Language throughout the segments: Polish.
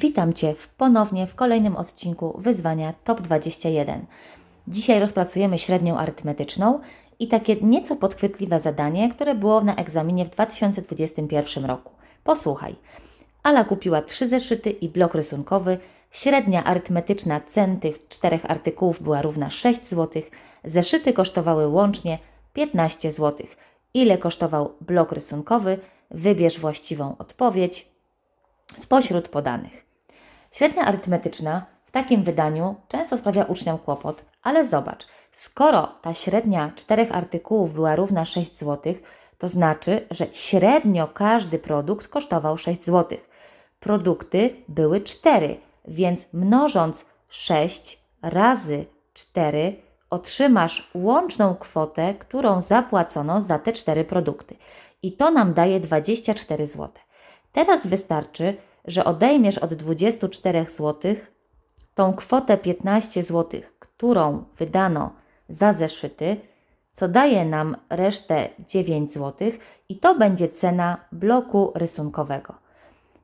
Witam Cię ponownie w kolejnym odcinku wyzwania Top 21. Dzisiaj rozpracujemy średnią arytmetyczną i takie nieco podchwytliwe zadanie, które było na egzaminie w 2021 roku. Posłuchaj. Ala kupiła trzy zeszyty i blok rysunkowy. Średnia arytmetyczna cen tych czterech artykułów była równa 6 zł. Zeszyty kosztowały łącznie 15 zł. Ile kosztował blok rysunkowy? Wybierz właściwą odpowiedź spośród podanych. Średnia arytmetyczna w takim wydaniu często sprawia uczniom kłopot, ale zobacz, skoro ta średnia czterech artykułów była równa 6 zł, to znaczy, że średnio każdy produkt kosztował 6 zł. Produkty były 4, więc mnożąc 6 razy 4 otrzymasz łączną kwotę, którą zapłacono za te 4 produkty. I to nam daje 24 zł. Teraz wystarczy, że odejmiesz od 24 zł tą kwotę 15 zł, którą wydano za zeszyty, co daje nam resztę 9 zł i to będzie cena bloku rysunkowego.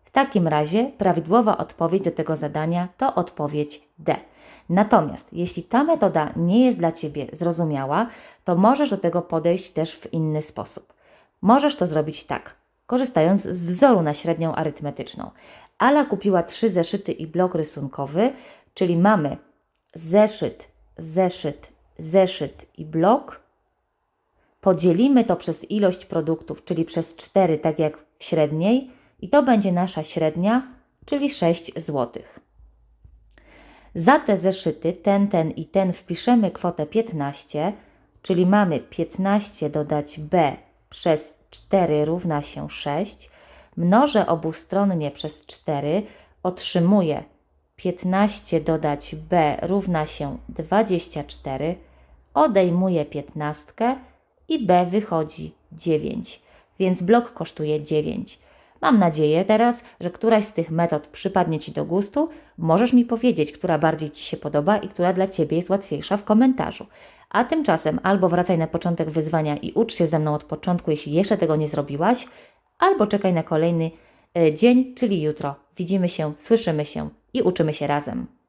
W takim razie prawidłowa odpowiedź do tego zadania to odpowiedź D. Natomiast jeśli ta metoda nie jest dla Ciebie zrozumiała, to możesz do tego podejść też w inny sposób. Możesz to zrobić tak, korzystając z wzoru na średnią arytmetyczną. Ala kupiła trzy zeszyty i blok rysunkowy, czyli mamy zeszyt, zeszyt, zeszyt i blok. Podzielimy to przez ilość produktów, czyli przez 4, tak jak w średniej, i to będzie nasza średnia, czyli 6 zł. Za te zeszyty, ten, ten i ten, wpiszemy kwotę 15, czyli mamy 15 dodać b przez 4 równa się 6. Mnożę obustronnie przez 4, otrzymuję 15 dodać b równa się 24, odejmuję 15 i b wychodzi 9, więc blok kosztuje 9. Mam nadzieję teraz, że któraś z tych metod przypadnie Ci do gustu. Możesz mi powiedzieć, która bardziej Ci się podoba i która dla Ciebie jest łatwiejsza w komentarzu. A tymczasem albo wracaj na początek wyzwania i ucz się ze mną od początku, jeśli jeszcze tego nie zrobiłaś, albo czekaj na kolejny e, dzień, czyli jutro. Widzimy się, słyszymy się i uczymy się razem.